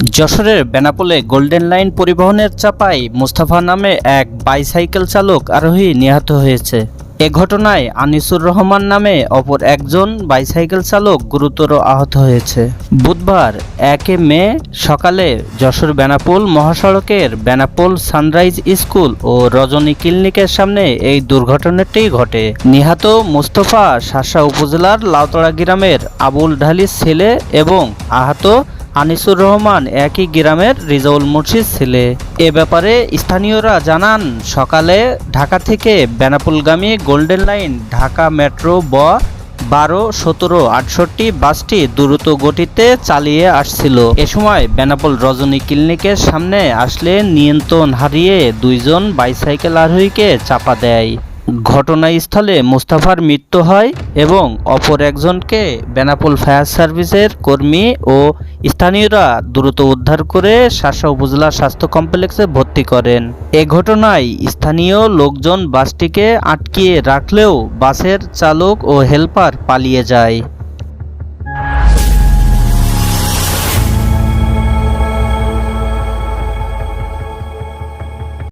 যশোরের বেনাপোলে golden line পরিবহনের চাপায় মুস্তাফা নামে এক বাইসাইকেল চালক আরোহী নিহত হয়েছে। এ ঘটনায় আনিসুর রহমান নামে অপর একজন বাইসাইকেল চালক গুরুতর আহত হয়েছে। বুধবার একে মে সকালে যশোর বেনাপোল মহাসড়কের বেনাপোল সানরাইজ স্কুল ও রজনী ক্লিনিকের সামনে এই দুর্ঘটনাটি ঘটে। নিহত মুস্তফা শাসা উপজেলার লাউতড়া গ্রামের আবুল ঢালির ছেলে এবং আহত আনিসুর রহমান একই গ্রামের রিজাউল মুর্শিদ ছেলে। এ ব্যাপারে স্থানীয়রা জানান, সকালে ঢাকা থেকে বেনাপুলগামী গোল্ডেন লাইন ঢাকা মেট্রো ব বারো, সতেরো, আটষট্টি বাসটি দ্রুত গতিতে চালিয়ে আসছিল। এ সময় বেনাপোল রজনী ক্লিনিকের সামনে আসলে নিয়ন্ত্রণ হারিয়ে দুইজন বাইসাইকেল আরোহীকে চাপা দেয়। ঘটনাস্থলে মুস্তাফার মৃত্যু হয় এবং অপর একজনকে বেনাপোল ফায়ার সার্ভিসের কর্মী ও স্থানীয়রা দ্রুত উদ্ধার করে শাসা উপজেলা স্বাস্থ্য কমপ্লেক্সে ভর্তি করেন। এ ঘটনায় স্থানীয় লোকজন বাসটিকে আটকিয়ে রাখলেও বাসের চালক ও হেলপার পালিয়ে যায়।